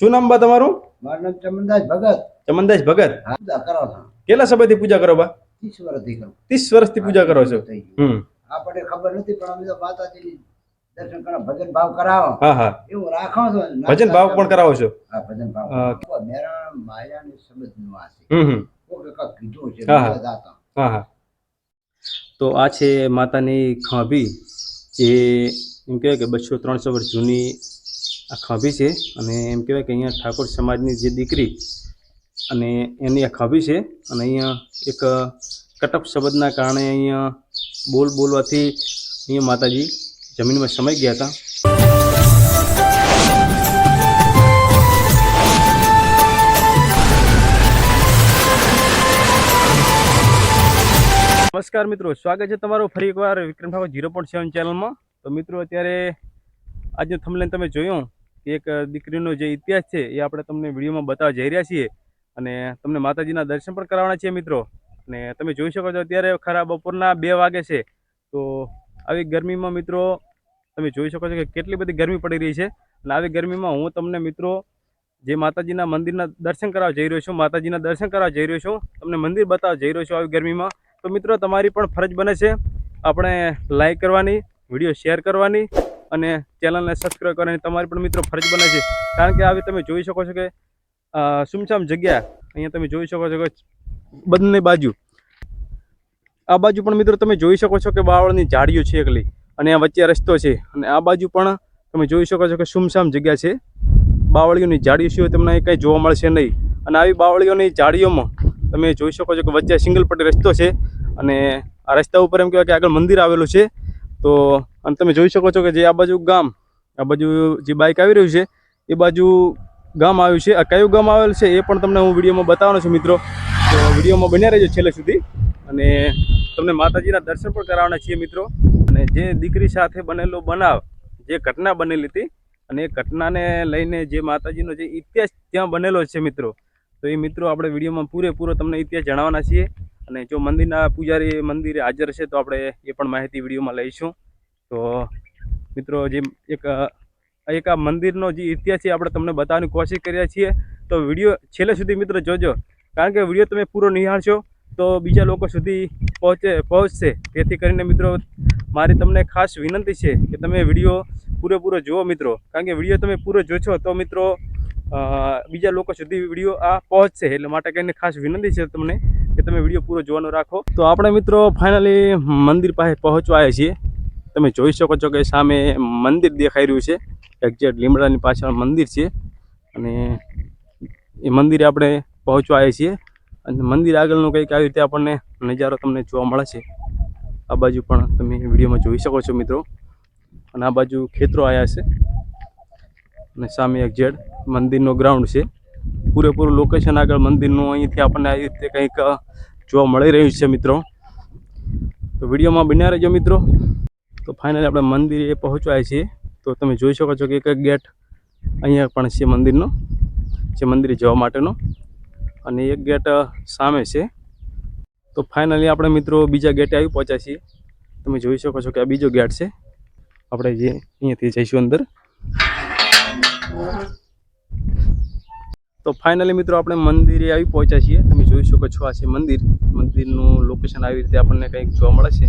શું નામ બા તમારું? મારું નામ ચમનદાસ ભગત. ચમનદાસ ભગત. પૂજા કરો છો. કેટલા સમયથી પૂજા કરો બા? ત્રીસ વર્ષથી કરો. ત્રીસ વર્ષથી પૂજા કરો છો? હમ. આપણને ખબર નથી પણ અમે તો માતાજીની દર્શન કરો ભજન ભાવ કરાવો. હા હા. એવું રાખો છો. ભજન ભાવ પણ કરાવો છો? હા ભજન ભાવ. મેરા માયાની સમજનું આ હમ કોકે કાંઈક કીધું છે. દાતા. હા હા. તો આ છે માતાની ખાંભી. જે એમ કહેવાય કે બસો ત્રણસો વર્ષ જૂની આ ખાંભી છે અને એમ કહેવાય કે અહીંયા ઠાકોર સમાજની જે દીકરી અને એની આ ખાંભી છે અને અહીંયા એક કટપ શબ્દના કારણે અહીંયા બોલ બોલવાથી અહીંયા માતાજી જમીનમાં સમાઈ ગયા હતા. નમસ્કાર મિત્રો, સ્વાગત છે તમારું ફરી એકવાર Vikram Thakor zero point seven ચેનલમાં. તો મિત્રો, અત્યારે આજનું થમલેન તમે જોયું. એક દીકરીનો જે ઇતિહાસ છે એ આપણે તમને વિડીયોમાં બતાવવા જઈ રહ્યા છીએ અને તમને માતાજીના દર્શન પણ કરાવવાના છીએ મિત્રો. અને તમે જોઈ શકો છો અત્યારે ખરા બપોરના બે વાગે છે. તો આવી ગરમીમાં મિત્રો તમે જોઈ શકો છો કે કેટલી બધી ગરમી પડી રહી છે. અને આવી ગરમીમાં હું તમને મિત્રો જે માતાજીના મંદિરના દર્શન કરવા જઈ રહ્યો છું, માતાજીના દર્શન કરવા જઈ રહ્યો છું, તમને મંદિર બતાવવા જઈ રહ્યો છું આવી ગરમીમાં. તો મિત્રો તમારી પણ ફરજ બને છે. આપણે લાઈક કરવાની, વીડિયો શેર કરવાની. અને ચેનલને સબસ્ક્રાઈબ કરવાની તમારી પણ મિત્રો ફરજ બને છે. કારણ કે આવી તમે જોઈ શકો છો કે સુમસામ જગ્યા? અહીંયા તમે જોઈ શકો છો કે બંને બાજુ. આ બાજુ પણ મિત્રો તમે જોઈ શકો છો કે બાવળની ઝાડીઓ છે એકલી અને આ વચ્ચે રસ્તો છે. અને આ બાજુ પણ તમે જોઈ શકો છો કે સુમસામ જગ્યા છે. બાવળીઓની ઝાડીઓ સિવાય તમને અહીં કંઈ જોવા મળશે નહીં. અને આવી બાવળીઓની ઝાડીઓમાં તમે જોઈ શકો છો કે વચ્ચે સિંગલ પટ્ટી રસ્તો છે. અને આ રસ્તા ઉપર એમ કહેવાય કે આગળ મંદિર આવેલું છે. તો, અને તમે જોઈ શકો છો કે જે આ બાજુ ગામ, આ બાજુ જે બાઇક આવી રહ્યું છે, એ બાજુ ગામ આવ્યું છે. આ કયું ગામ આવેલું છે એ પણ તમને હું વિડીયોમાં બતાવવાનો છું મિત્રો. તો વિડીયોમાં બન્યા રહેજો છેલ્લે સુધી. અને તમને માતાજીના દર્શન પણ કરાવવાના છીએ મિત્રો. અને જે દીકરી સાથે બનેલો બનાવ, જે ઘટના બનેલી હતી, અને એ ઘટનાને લઈને જે માતાજીનો જે ઇતિહાસ ત્યાં બનેલો છે મિત્રો. તો એ મિત્રો આપણે વિડીયોમાં પૂરેપૂરો તમને ઇતિહાસ જણાવવાના છીએ. અને જો મંદિરના પૂજારી મંદિરે હાજર છે તો આપણે એ પણ માહિતી વિડીયોમાં લઈશું. તો મિત્રો જે એક એક આ મંદિરનો જે ઇતિહાસ છે આપણે તમને બતાવવાની કોશિશ કર્યા છીએ. તો વીડિયો છેલ્લે સુધી મિત્રો જોજો. કારણ કે વીડિયો તમે પૂરો નિહાળશો તો બીજા લોકો સુધી પહોંચે, પહોંચશે. તેથી કરીને મિત્રો મારી તમને ખાસ વિનંતી છે કે તમે વીડિયો પૂરેપૂરો જુઓ મિત્રો. કારણ કે વીડિયો તમે પૂરો જોશો તો મિત્રો બીજા લોકો સુધી વીડિયો આ પહોંચશે. એટલે માટે કરીને ખાસ વિનંતી છે તમને કે તમે વીડિયો પૂરો જોવાનો રાખો. તો આપણે મિત્રો ફાઇનલી મંદિર પાસે પહોંચવા છીએ. તમે જોઈ શકો છો કે સામે મંદિર દેખાઈ રહ્યું છે. એક્ઝેક્ટ લીમડાની પાછળ મંદિર છે. અને એ મંદિરે આપણે પહોંચવા આવ્યા છીએ. અને મંદિર આગળનું કંઈક આવી રીતે આપણને નજારો તમને જોવા મળે છે. આ બાજુ પણ તમે વિડીયોમાં જોઈ શકો છો મિત્રો. અને આ બાજુ ખેતરો આવ્યા છે. અને સામે એક્ઝેક્ટ મંદિરનો ગ્રાઉન્ડ છે. પૂરેપૂરું લોકેશન આગળ મંદિરનું અહીંથી આપણને આવી રીતે કંઈક જોવા મળી રહ્યું છે મિત્રો. તો વિડીયોમાં બન્યા રહેજો મિત્રો. તો ફાઇનલી આપણે મંદિરે પહોંચવાય છીએ. તો તમે જોઈ શકો છો કે એક ગેટ અહીંયા પણ છે મંદિરનો, જે મંદિરે જવા માટેનો. અને એક ગેટ સામે છે. તો ફાઇનલી આપણે મિત્રો બીજા ગેટે આવી પહોંચ્યા છીએ. તમે જોઈ શકો છો કે આ બીજો ગેટ છે. આપણે જે અહીંયાથી જઈશું અંદર. તો ફાઇનલી મિત્રો આપણે મંદિરે આવી પહોંચ્યા છીએ. તમે જોઈ શકો છો આ છે મંદિર. મંદિરનું લોકેશન આવી રીતે આપણને કંઈક જોવા મળે છે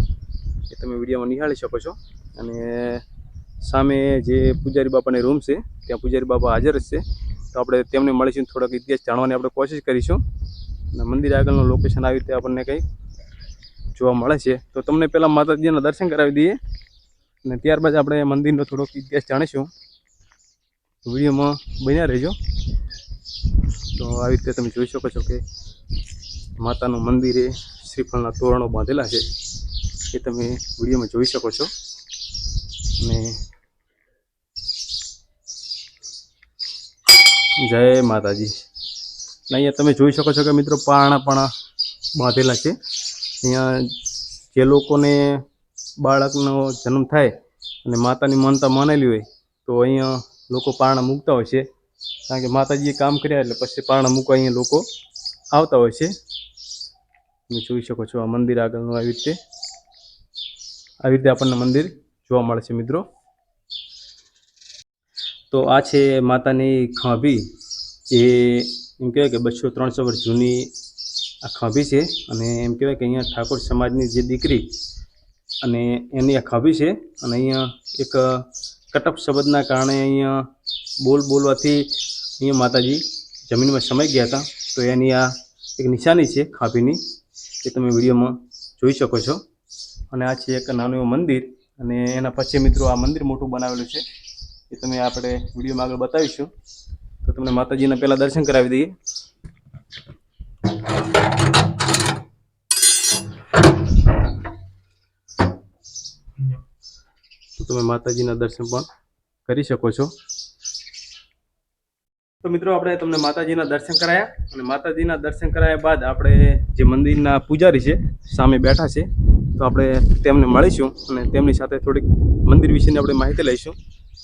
એ તમે વિડીયોમાં નિહાળી શકો છો. અને સામે જે પૂજારી બાપાની રૂમ છે, ત્યાં પૂજારી બાપા હાજર જ છે. તો આપણે તેમને મળીશું, થોડોક ઇતિહાસ જાણવાની આપણે કોશિશ કરીશું. અને મંદિર આગળનું લોકેશન આવી રીતે આપણને કંઈક જોવા મળે છે. તો તમને પહેલાં માતાજીના દર્શન કરાવી દઈએ. અને ત્યારબાદ આપણે મંદિરનો થોડોક ઇતિહાસ જાણીશું. વિડીયોમાં બન્યા રહેજો. તો આવી રીતે તમે જોઈ શકો છો કે માતાનું મંદિરે શ્રીફળના તોરણો બાંધેલા છે. એ તમે વિડીયોમાં જોઈ શકો છો. અને જય માતાજી. અહીંયા તમે જોઈ શકો છો કે મિત્રો પારણા પણ બાંધેલા છે. અહીંયા જે લોકોને બાળકનો જન્મ થાય અને માતાની માનતા માનેલી હોય તો અહીંયા લોકો પારણા મૂકતા હોય છે. કારણ કે માતાજીએ કામ કર્યા એટલે પછી પારણા મૂકવા અહીંયા લોકો આવતા હોય છે. તમે જોઈ શકો છો આ મંદિર આગળનું આવી રીતે. આવી રીતે આપણને મંદિર જોવા મળે છે મિત્રો. તો આ છે માતાની ખાંભી. જે એમ કહેવાય કે બસો ત્રણસો વર્ષ જૂની આ ખાંભી છે અને એમ કહેવાય કે અહીંયા ઠાકોર સમાજની જે દીકરી અને એની આ ખાંભી છે અને અહીંયા એક કટપ શબ્દના કારણે અહીંયા બોલ બોલવાથી અહીંયા માતાજી જમીનમાં સમાઈ ગયા હતા. તો એની આ એક નિશાની છે ખાંભીની, એ તમે વિડીયોમાં જોઈ શકો છો. અને આ છે એક નાનું એવું મંદિર અને એના પછી મિત્રો આ મંદિર મોટું બનાવેલું છે. એ તમે આપણે વિડીયોમાં આગળ બતાવીશું. તો તમને માતાજીના પહેલાં દર્શન કરાવી દઈએ. તમે માતાજીના દર્શન પણ કરી શકો છો. તો મિત્રો, આપણે તમને માતાજીના દર્શન કરાયા અને માતાજીના દર્શન કરાયા બાદ આપણે જે મંદિરના પૂજારી છે, સામે બેઠા છે, તો આપણે તેમને મળીશું અને તેમની સાથે થોડીક મંદિર વિશેની આપણે માહિતી લઈશું.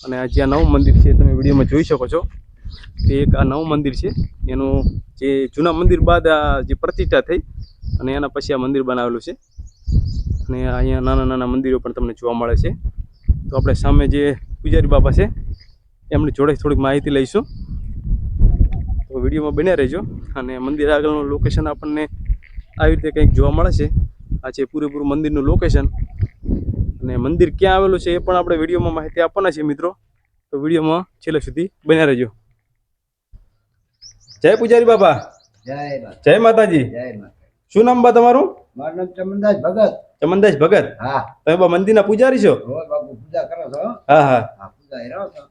અને આ જે આ નવું મંદિર છે, તમે વિડીયોમાં જોઈ શકો છો. તે એક આ નવું મંદિર છે. એનું જે જૂના મંદિર બાદ આ જે પ્રતિષ્ઠા થઈ અને એના પછી આ મંદિર બનાવેલું છે. અને અહીંયા નાના નાના મંદિરો પણ તમને જોવા મળે છે. તો આપણે સામે જે પૂજારી બાપા છે એમની જોડે થોડીક માહિતી લઈશું. તો વિડીયોમાં બન્યા રહેજો અને મંદિર આગળનું લોકેશન આપણને આવી રીતે કંઈક જોવા મળે છે. આ છે પૂરેપૂરું મંદિરનું લોકેશન અને મંદિર ક્યાં આવેલું છે એ પણ આપણે વિડીયોમાં માહિતી આપવાના છે મિત્રો. તો વિડીયોમાં છેલ્લે સુધી બન્યા રહેજો. જય પૂજારી બાપા. જય જય માતાજી. શું નામ બા તમારું? મારું નામ ચમનદાસ ભગત. ચમનદાસ ભગત. હા. તમે બા મંદિરના પૂજારી છો? હો? હા હા.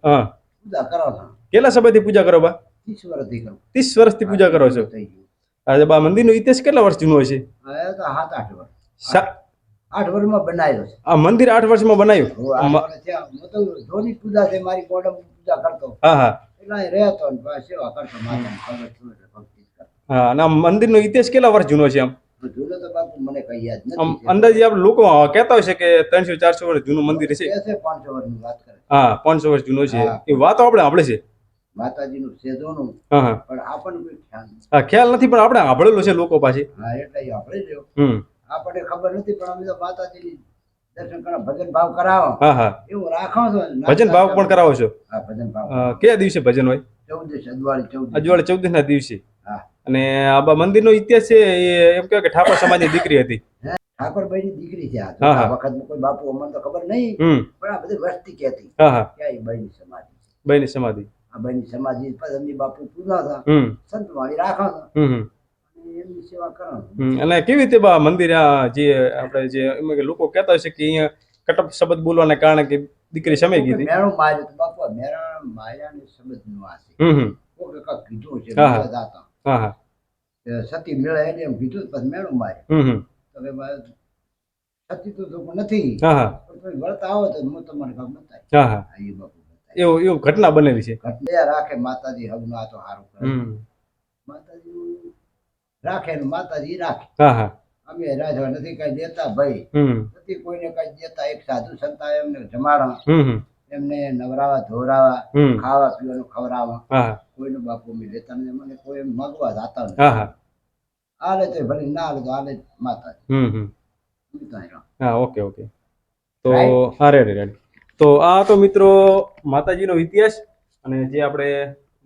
હા પૂજા કરો છો? કેટલા સમયથી પૂજા કરો બા? ત્રીસ વર્ષથી કરું. ત્રીસ વર્ષથી પૂજા કરો છો? થઈ ગયું. આજે બા મંદિરનો ઇતિહાસ કેટલા વર્ષ જૂનો છે સાત આઠ વર્ષ. આઠ વર્ષમાં બનાવ્યો છે. આ મંદિર આઠ વર્ષમાં બનાવ્યું? ધોની પૂજા છે મારી ગોડમ પૂજા કરતો. હા હા. એટલે રહેતો સેવા કરતો. હા અને મંદિરનો ઇતિહાસ કેટલા વર્ષ જૂનો છે આમ? જૂનો તો બાપુ મને કઈ યાદ નથી અંદાજે આપણે લોકો કહેતા હોય છે કે ત્રણસો ચારસો વર્ષ જૂનું મંદિર છે. પાંચસો વર્ષની વાત કરે. હા પાંચસો વર્ષ જૂનો છે. એ વાતો આપણે સાંભળે છે. માતાજીનું સેજોનું હા હા. પણ આપણને કોઈ ખ્યાલ નથી. હા ખ્યાલ નથી પણ આપણે સાંભળેલો છે લોકો પાસે. હા એટલે આપણે રહ્યો. આપણને ખબર નથી પણ અમે તો માતાજીની દર્શન કરો ભજન ભાવ કરાવો. હા હા. એવું રાખો છો. ભજન ભાવ પણ કરાવો છો? હા ભજન ભાવ. કયા દિવસે ભજન હોય? ચૌદશ અજવાળી ચૌદ અજવાળે ચૌદસ ના દિવસે. અને આબા મંદિર મંદિરનો ઇતિહાસ છે એ એમ કહેવાય કે ઠાકોર સમાજની દીકરી હતી. ઠાકોરભાઈ ની દીકરી છે આ. વખતમાં કોઈ બાપુ અમને તો ખબર નહીં પણ આ બધી વસ્તી કહેતી. હા હા. કે બહેની સમાધિ બહેની સમાધિ. આ બહેની સમાધિ પદમની એમની બાપુ પૂજા હતા. સંત વાણી રાખા અને એમની સેવા કરો અને કેવી રીતે બા મંદિર આ જે આપણે જે એમ કે લોકો કહેતા છે કે અહીંયા કટપ શબ્દ બોલવાના કારણે કે દીકરી સમય ગઈ હતી? મેળું માર્યું તો બાપુ મેળા માયાની શબ્દનું આ છે હમ હમ. કોકે કીધું છે દાતા. હા હા. સતી મેળા એને એમ કીધું પછી મેળું મારે. તો સતી તો લોકો નથી. હા પણ વળતા આવો તો હું તમારે કાંઈક બતાવી હા હા. હા, એ બાપુ એવું એવું ઘટના બનેલી છે. ઘટના રાખે માતાજી હવનું આ તો સારું કરે. માતાજી રાખે ને માતાજી રાખે. હા હા. અમે રાજવા નથી કઈ દેતા ભાઈ. નથી કોઈને કઈ દેતા. એક સાધુ સંતા એમને જમાડા હમ હમ. એમને નવરાવા ધોરાવા ખાવા પીવાનું હા. કોઈનો બાપુ અમે લેતા મને કોઈ એમ મગવા જાતા નથી. હા હા. આલે તો ભલે ના આલે તો આલે જ માતાજી. હમ હમ. અમે તો અહીં રહો. હા ઓકે ઓકે. તો અરે રેડી તો આ તો મિત્રો માતાજીનો ઇતિહાસ અને જે આપણે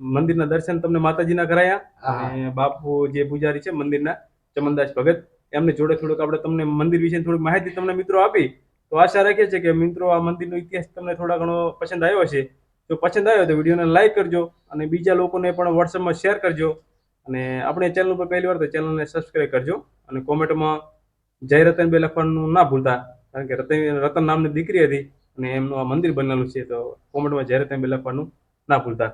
મંદિરના દર્શન તમને માતાજીના કરાયા અને બાપુ જે પૂજારી છે મંદિરના ચમનદાસ ભગત એમને જોડે થોડુંક આપણે તમને મંદિર વિશે થોડીક માહિતી તમને મિત્રો આપી. તો આશા રાખીએ છીએ કે મિત્રો આ મંદિરનો ઇતિહાસ તમને થોડા ઘણો પસંદ આવ્યો હશે. જો પસંદ આવ્યો તો વિડીયોને લાઈક કરજો અને બીજા લોકોને પણ વોટ્સઅપમાં શેર કરજો. અને આપણે ચેનલ ઉપર પહેલી વાર તો ચેનલને સબસ્ક્રાઈબ કરજો અને કોમેન્ટમાં જય રતનભાઈ લખવાનું ના ભૂલતા, કારણ કે રતન રતન નામની દીકરી હતી અને એમનું આ મંદિર બનેલું છે તો કોમેન્ટમાં જય રતનભાઈ લખવાનું ના ભૂલતા.